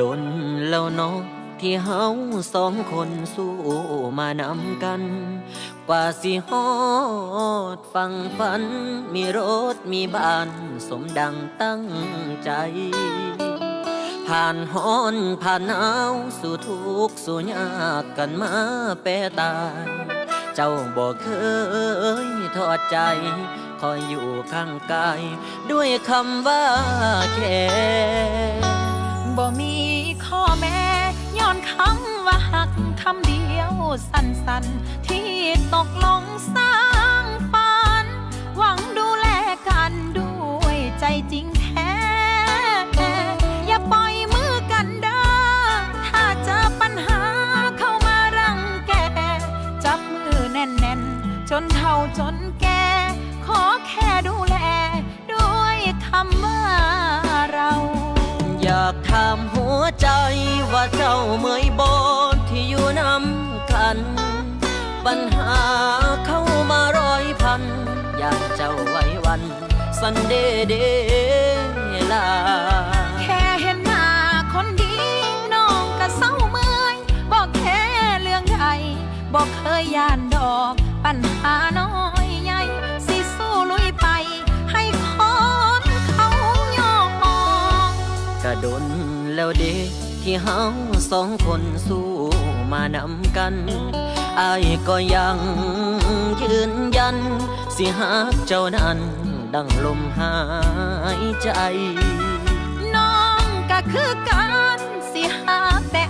ดนแล้วเนาะที่เฮาสองคนสู้มานำกัน กว่าสิฮอดฟังฝัน มีรถมีบ้านสมดังตั้งใจ ผ่านฮ้อนผ่านหนาวสู่ทุกข์สู่ยากกันมาแปรตาย เจ้าบอกเคยทอดใจ คอยอยู่ข้างกาย ด้วยคำว่าแค่บ่มี คำเดียวสั้นๆ ที่ตกลงสร้างฝัน หวังดูแลกันด้วยใจจริงแท้ อย่าปล่อยมือกันเด้อถ้าเจอปัญหาเข้ามารังแก จับมือแน่นๆ จนเฒ่าจนแก่ขอแค่ดูแล ด้วยคำว่าเรา อยากถามหัวใจว่าเจ้าเมื่อยบนที่อยู่นำ กัน ปัญหาเข้ามาร้อยพัน อยากเจ้าไว้วัน สันเดเดลา แค่เห็นหน้าคนดีน้องก็เศร้าเมื่อย บอกแค่เรื่องใหญ่บอกเคยย่านดอก ปัญหาน้อยใหญ่สิสู้ลุยไป ให้คนเขายอมกระดนแล้วเด็กที่เฮาสองคนสู้ มานำกันอายก็ยังยืนยัน สิหักเจ้านั้น ดังลมหายใจ น้องก็คือกันสิหาแต่